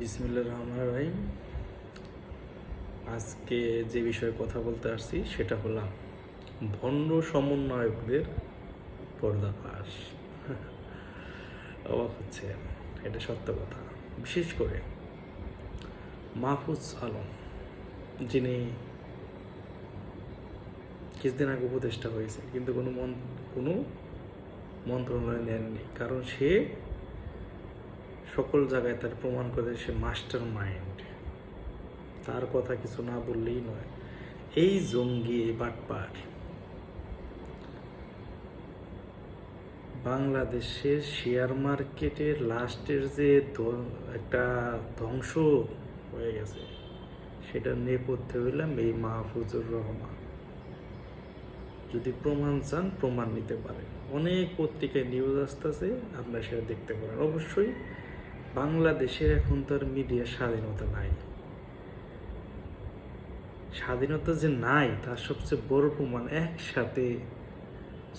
বিসমিল্লা রহমান রহিম। আজকে যে বিষয়ে কথা বলতে আসছি, সেটা হলাম ভণ্ড সমন্বয়কদের পর্দাফাস অবাক হচ্ছে, এটা সত্য কথা। বিশেষ করে মাহফুজ আলম, যিনি কিছুদিন আগে উপদেষ্টা হয়েছে কিন্তু কোনো মন কোনো মন্ত্রণালয় নেননি, কারণ সে সকল জায়গায় তার প্রমাণ করে সে মাস্টার মাইন্ড। তার কথা কিছু না বললেই নয়। এই জঙ্গি বাটপার। বাংলাদেশের শেয়ার মার্কেটের লাস্টের যে একটা ধ্বংস হয়ে গেছে, সেটা নেপথ্যে হইলাম এই মাহফুজুর রহমান। যদি প্রমাণ চান, প্রমাণ নিতে পারেন। অনেক পত্রিকায় নিউজ আসতেছে, আপনারা সেটা দেখতে পারেন। অবশ্যই বাংলাদেশের এখন তো আর মিডিয়ার স্বাধীনতা নাই। স্বাধীনতা যে নাই, তার সবচেয়ে বড় প্রমাণ একসাথে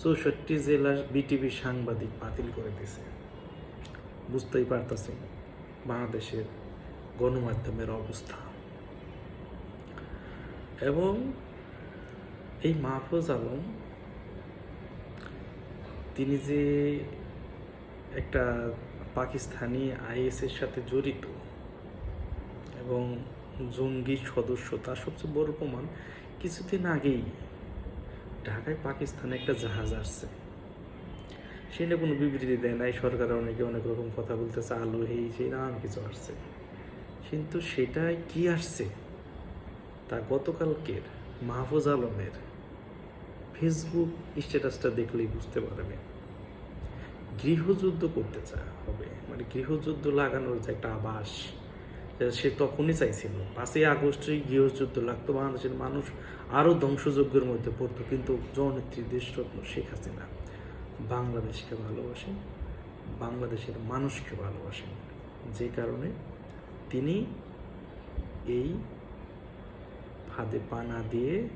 চৌষট্টি জেলার বিটিভি সাংবাদিক বাতিল করে দিছে বুঝতেই পারতেছেন বাংলাদেশের গণমাধ্যমের অবস্থা। এবং এই মাহফুজ আলম, তিনি যে একটা পাকিস্তানি আইএসের সাথে জড়িত এবং জঙ্গি সদস্য, তার সবচেয়ে বড় প্রমাণ কিছুদিন আগেই ঢাকায় পাকিস্তানে একটা জাহাজ আসছে। সেটা কোনো বিবৃতি দেয় নাই, সরকার অনেকে অনেক রকম কথা বলতেছে, আলু এই সেই নানান কিছু আসছে। কিন্তু সেটাই কি আসছে? তা গতকালকের মাহফুজ আলমের ফেসবুক স্ট্যাটাসটা দেখলেই বুঝতে পারবে গৃহযুদ্ধ করতে চা হবে। মানে গৃহযুদ্ধ লাগানোর যে একটা যেটা সে তখনই চাইছিল। পাঁচই আগস্টে গৃহযুদ্ধ লাগতো, বাংলাদেশের মানুষ আরও ধ্বংসযজ্ঞের মধ্যে পড়তো, কিন্তু জননেত্রী দেশরত্ন শেখ হাসিনা বাংলাদেশকে ভালোবাসেন, বাংলাদেশের মানুষকে ভালোবাসেন। যে কারণে তিনি এই ফাঁদে পানা দিয়ে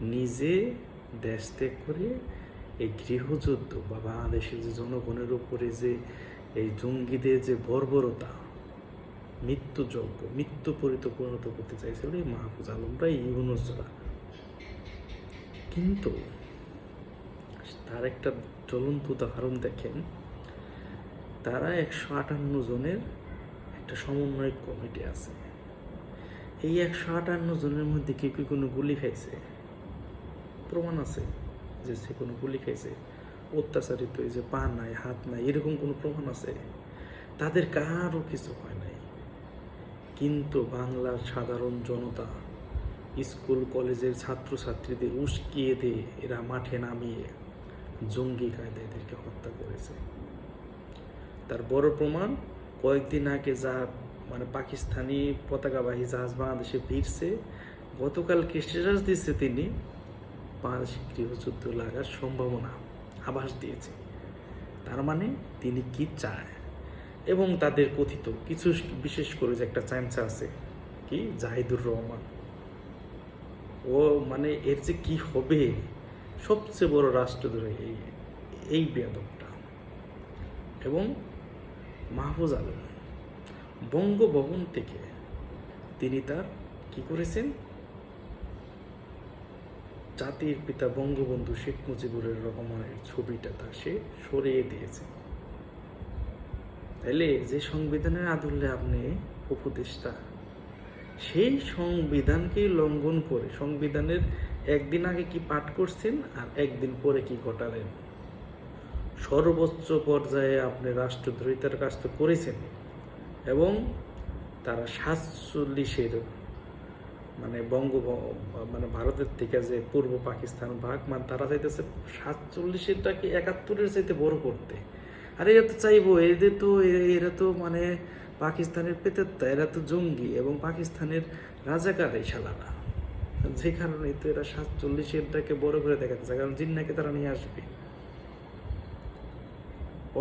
নিজে দেশ ত্যাগ করে এই গৃহযুদ্ধ বা বাংলাদেশের যে জনগণের উপরে যে এই জঙ্গিদের যে বর্বরতা, মৃত্যুযজ্ঞ মৃত্যু পরিত পরিণত করতে চাইছিল এই মাহফুজ আলমরা এই ইউনুসরা। কিন্তু তার একটা জ্বলন্ত উদাহরণ দেখেন। তারা একশো আটান্ন জনের একটা সমন্বয় কমিটি আছে। এই একশো আটান্ন জনের মধ্যে কেউ কি কোনো গুলি খাইছে? প্রমাণ আছে। যে সে কোনো গুলি খাইছে, অত্যাচারিত হয়েছে, পা নাই, হাত নাই, এরকম কোনো প্রমাণ আছে? তাদের কারও কিছু হয় নাই। কিন্তু বাংলার সাধারণ জনতা, স্কুল, কলেজের ছাত্রছাত্রীদের উস্কিয়ে দিয়ে এরা মাঠে নামিয়ে জঙ্গি কায়দায় এদেরকে হত্যা করেছে। তার বড় প্রমাণ, কয়েকদিন আগে যা মানে পাকিস্তানি পতাকাবাহী জাহাজ বাংলাদেশে ফিরছে, গতকালকে স্ট্যাটাস দিচ্ছে তিনি বাংলাদেশে গৃহযুদ্ধ লাগার সম্ভাবনা আভাস দিয়েছে। তার মানে তিনি কি চায়? এবং তাদের কথিত কিছু বিশেষ করে যে একটা চামচা আছে, কি? জাহিদুর রহমান। ও মানে এর যে কি হবে? সবচেয়ে বড় রাষ্ট্রদ্রোহী এই এই বেদকটা এবং মাহফুজ আলম বঙ্গভবন থেকে তিনি তার কি করেছেন? জাতির পিতা বঙ্গবন্ধু শেখ মুজিবুর রহমানের ছবিটা তা সে সরিয়ে দিয়েছে। তাইলে যে সংবিধানের আদলে আপনি উপদেষ্টা, সেই সংবিধানকে লঙ্ঘন করে সংবিধানের একদিন আগে কি পাঠ করছেন আর একদিন পরে কি ঘটালেন? সর্বোচ্চ পর্যায়ে আপনি রাষ্ট্রদ্রোহিতার কাজ তো করেছেন এবং তারা সাতচল্লিশের মানে বঙ্গ মানে ভারতের থেকে যে পূর্ব পাকিস্তান ভাগ মানে তারা চাইতেছে সাতচল্লিশেরটাকে একাত্তরের চাইতে বড় করতে। আর এরা তো চাইব, এদের তো, এরা তো মানে পাকিস্তানের পেতেত্তা এরা তো জঙ্গি এবং পাকিস্তানের রাজাকার এই শালারা। যে কারণে তো এরা সাতচল্লিশেরটাকে বড় করে দেখাতে চায় কারণ জিন্নাকে তারা নিয়ে আসবে।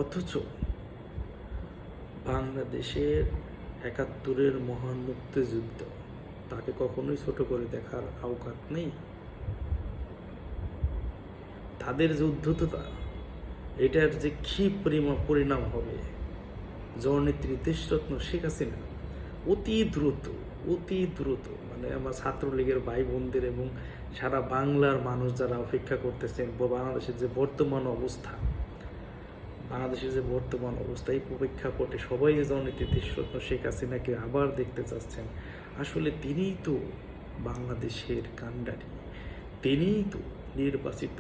অথচ বাংলাদেশের একাত্তরের মহান মুক্তিযুদ্ধ তাকে কখনোই ছোট করে দেখার আওকাত নেই। তাদের যে উদ্ধততা, এটার যে কি পরিমাণ পরিণাম হবে, জননেত্রী দেশরত্ন শেখ হাসিনা অতি দ্রুত অতি দ্রুত মানে আমার ছাত্রলীগের ভাই বোনদের এবং সারা বাংলার মানুষ যারা অপেক্ষা করতেছেন বাংলাদেশের যে বর্তমান অবস্থা, বাংলাদেশের যে বর্তমান অবস্থা, এই প্রেক্ষাপটে সবাই যে জননীতি দেশরত্ন শেখ হাসিনাকে আবার দেখতে চাচ্ছেন আসলে তিনিই তো বাংলাদেশের কাণ্ডারি, তিনিই তো নির্বাচিত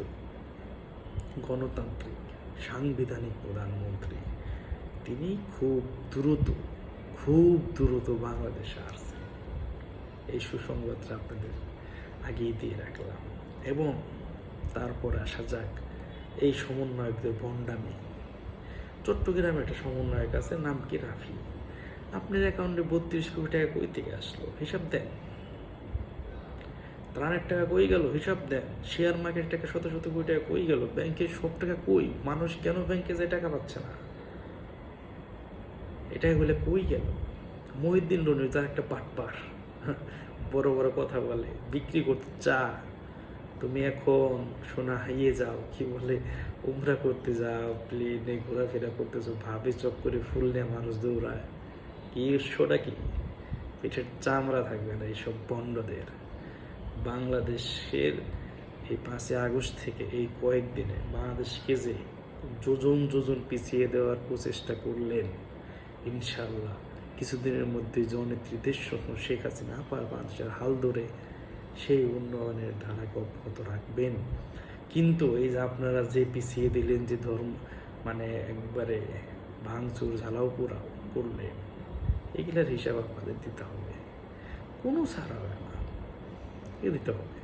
গণতান্ত্রিক, সাংবিধানিক প্রধানমন্ত্রী। তিনি খুব দ্রুত খুব দ্রুত বাংলাদেশে আসছেন এই সুসংবাদটা আপনাদের আগেই দিয়ে রাখলাম। এবং তারপর আসা যাক এই সমন্বয়কদের বন্ডামি। চট্টগ্রামে একটা সমন্বয়ক আছে, নাম কি, রাফি? আপনার অ্যাকাউন্টে বত্রিশ কোটি টাকা কই থেকে আসলো? হিসাব দেন। ত্রাণের টাকা কই গেল? হিসাব দেন। শেয়ার মার্কেট টাকা শত শত কোটি টাকা কই গেল? ব্যাংকে সব টাকা কই? মানুষ কেন ব্যাংকে যে টাকা পাচ্ছে না? এটাই বলে কই গেল? মহিউদ্দিন রনি তার একটা পাটপার বড় বড় কথা বলে, বিক্রি করতে চা তুমি এখন সোনা হাইয়ে যাও, কি বলে? উমরা করতে যাও, প্লেনে ঘোরাফেরা করতেছো, ভাবে চক করে ফুল নিয়ে মানুষ দৌড়ায়। কি উৎসটা কি? পিঠের চামড়া থাকবে না, এইসব বন্ডদের বাংলাদেশের এই পাঁচই আগস্ট থেকে এই কয়েকদিনে বাংলাদেশকে যে যোজন যোজন পিছিয়ে দেওয়ার প্রচেষ্টা করলেন, ইনশাল্লাহ কিছুদিনের মধ্যে জননেত্রী দেশরত্ন শেখ হাসিনা আপার বাংলাদেশের হাল ধরে সেই উন্নয়নের ধারাকে অব্যাহত রাখবেন। কিন্তু এই যে আপনারা যে পিছিয়ে দিলেন যে ধর্ম মানে একবারে ভাঙচুর, ঝালাও পোড়াও করলেন এগুলার হিসাব আপনাদের দিতে হবে। কোনো ছাড় হবে না। এ দিতে হবে।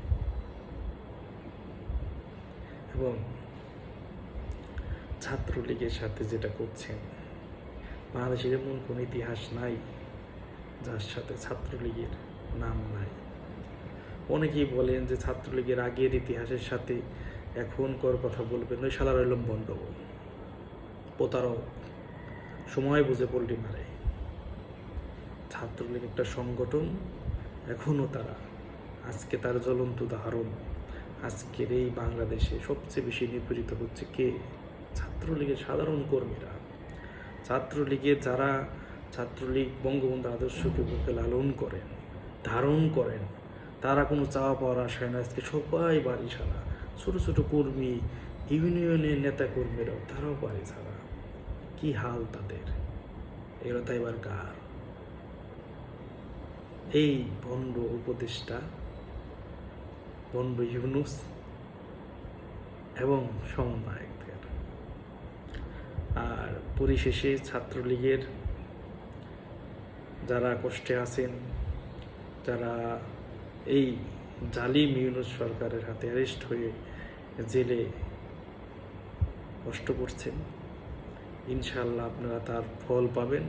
এবং ছাত্রলীগের সাথে যেটা করছেন, বাংলাদেশের এমন কোনো ইতিহাস নাই যার সাথে ছাত্রলীগের নাম নাই। অনেকেই বলেন যে ছাত্রলীগের আগের ইতিহাসের সাথে এখনকার কথা বলবেন ওই সালার বন্ডগোল প্রতারক। সময় বুঝে পল্টি মারে। ছাত্রলীগ একটা সংগঠন এখনও তারা, আজকে তার জ্বলন্ত উদাহরণ, আজকের এই বাংলাদেশে সবচেয়ে বেশি নিপীড়িত হচ্ছে কে? ছাত্রলীগের সাধারণ কর্মীরা। ছাত্রলীগের যারা, ছাত্রলীগ বঙ্গবন্ধু আদর্শকে বুকে লালন করেন, ধারণ করেন, তারা কোনো চাওয়া পাওয়ার আশায় না। আজকে সবাই বাড়ি ছাড়া, ছোটো ছোটো কর্মী, ইউনিয়নের নেতা কর্মীরাও তারাও বাড়ি ছাড়া। কি হাল তাদের? এগুলো তাই এবার কার? এই ভণ্ড উপদেষ্টা ভণ্ড ইউনুস এবং সমন্বয়কদের আর পরিশেষে ছাত্রলীগের যারা কষ্টে আছেন, যারা এই জালিম ইউনুস সরকারের হাতে অ্যারেস্ট হয়ে জেলে কষ্ট করছেন ইনশাল্লাহ আপনারা তার ফল পাবেন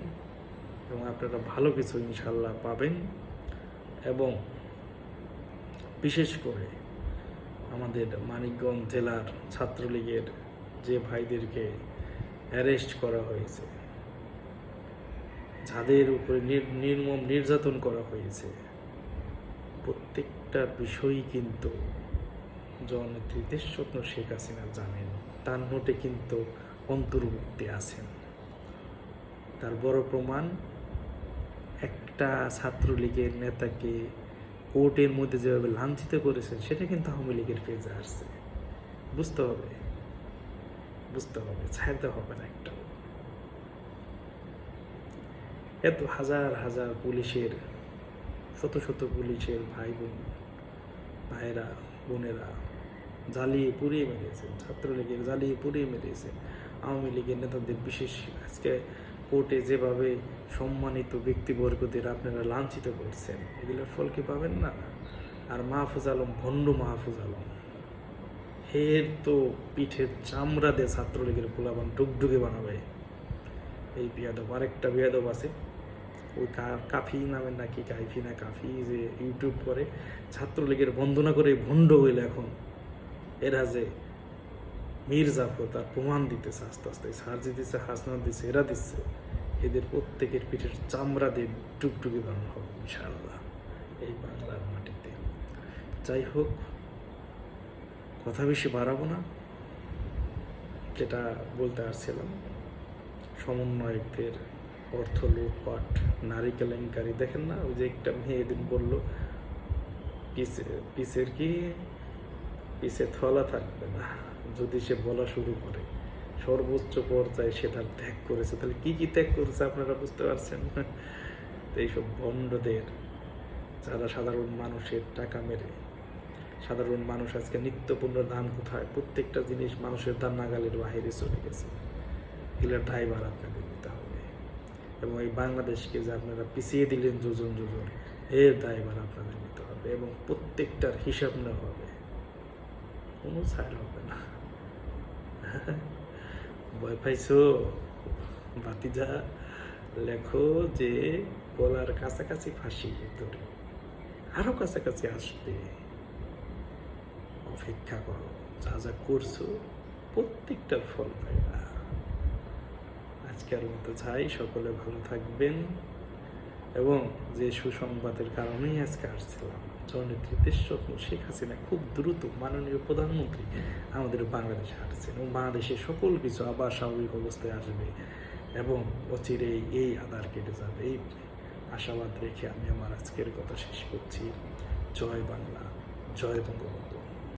এবং আপনারা ভালো কিছু ইনশাল্লাহ পাবেন। এবং বিশেষ করে আমাদের মানিকগঞ্জ জেলার ছাত্রলীগের যে ভাইদেরকে অ্যারেস্ট করা হয়েছে, যাদের উপরে নির- নির্মম নির্যাতন করা হয়েছে প্রত্যেকটার বিষয়ই কিন্তু জননেত্রী দেশরত্ন শেখ হাসিনা জানেন, তার নোটে কিন্তু অন্তর্ভুক্তি আছেন। তার বড় প্রমাণ একটা ছাত্রলীগের নেতাকে কোর্টের মধ্যে যেভাবে লাঞ্ছিত করেছেন, সেটা কিন্তু আওয়ামী লীগের পেজে আসছে। বুঝতে হবে। বুঝতে হবে, ছাড়তে হবে না একটাও এত হাজার হাজার পুলিশের, শত শত পুলিশের ভাই বোন ভাইরা বোনেরা জ্বালিয়ে পুড়িয়ে মেরেছে, ছাত্রলীগের জ্বালিয়ে পুড়িয়ে মেরেছে। আওয়ামী লীগের নেতাদের বিশেষ আজকে কোর্টে যেভাবে সম্মানিত ব্যক্তিবর্গদের আপনারা লাঞ্ছিত করছেন। এগুলোর ফল কি পাবেন না? আর মাহফুজ আলম, ভণ্ড মাহফুজ আলম এর তো পিঠের চামড়া দিয়ে ছাত্রলীগের পোলাবান ডুগডুগে বানাবে। এই বিয়াদব, আরেকটা বিয়াদব আছে। ওই কাফি নামের নাকি কাইফি না কাফি যে ইউটিউব করে, ছাত্রলীগের বন্দনা করে ভণ্ড হইলে এখন। এরা যে মীর জাফর তার প্রমাণ দিতেছে, আস্তে আস্তে সার্জি দিচ্ছে হাসনাত দিচ্ছে এরা দিচ্ছে। এদের প্রত্যেকের পিঠের চামড়া দিয়ে টুকটুকি বানানো হবে, ইনশাআল্লাহ, এই বাংলার মাটিতে। যাই হোক, কথা বেশি বাড়াবো না, যেটা বলতে আসছিলাম, সমন্বয়কদের অর্থ, লুটপাট, নারী কেলেঙ্কারি, দেখেন না, ওই যে একটা মেয়ে এদিন বলল পিসে পিসের কি? পিসে থলা থাকবে না, যদি সে বলা শুরু করে। সর্বোচ্চ পর্যায়ে সে তার ত্যাগ করেছে। তাহলে কি কি ত্যাগ করেছে আপনারা বুঝতে পারছেন? তো এইসব বন্ডদের যারা সাধারণ মানুষের টাকা মেরে, সাধারণ মানুষ আজকে নিত্যপূর্ণ দান কোথায়? প্রত্যেকটা জিনিস মানুষের দান নাগালের বাইরে চলে গেছে। এগুলোর ড্রাইভার আপনাকে নিতে হবে। এবং এই বাংলাদেশকে যে আপনারা পিছিয়ে দিলেন যোজন যোজন এর দায়ভার আপনাদের নিতে হবে। এবং প্রত্যেকটার হিসাব নেওয়া হবে। কোনো ছাড় হবে না। ভয় পাইছো? বাতিজা লেখো যে গলার কাছাকাছি ফাঁসি ধরে আরও কাছাকাছি আসবে। অপেক্ষা করো, যা যা করছ প্রত্যেকটার ফল পাইবা। আজকের মতো চাই সকলে ভালো থাকবেন। এবং যে সুসংবাদের কারণেই আজকে আসছিলাম। জননেত্রী দেশরত্ন শেখ হাসিনা খুব দ্রুত মাননীয় প্রধানমন্ত্রী আমাদের বাংলাদেশে আসছেন এবং বাংলাদেশে সকল কিছু আবার স্বাভাবিক অবস্থায় আসবে এবং অচিরেই এই আধার কেটে যাবে। এই আশাবাদ রেখে আমি আমার আজকের কথা শেষ করছি। জয় বাংলা, জয় বঙ্গবন্ধু।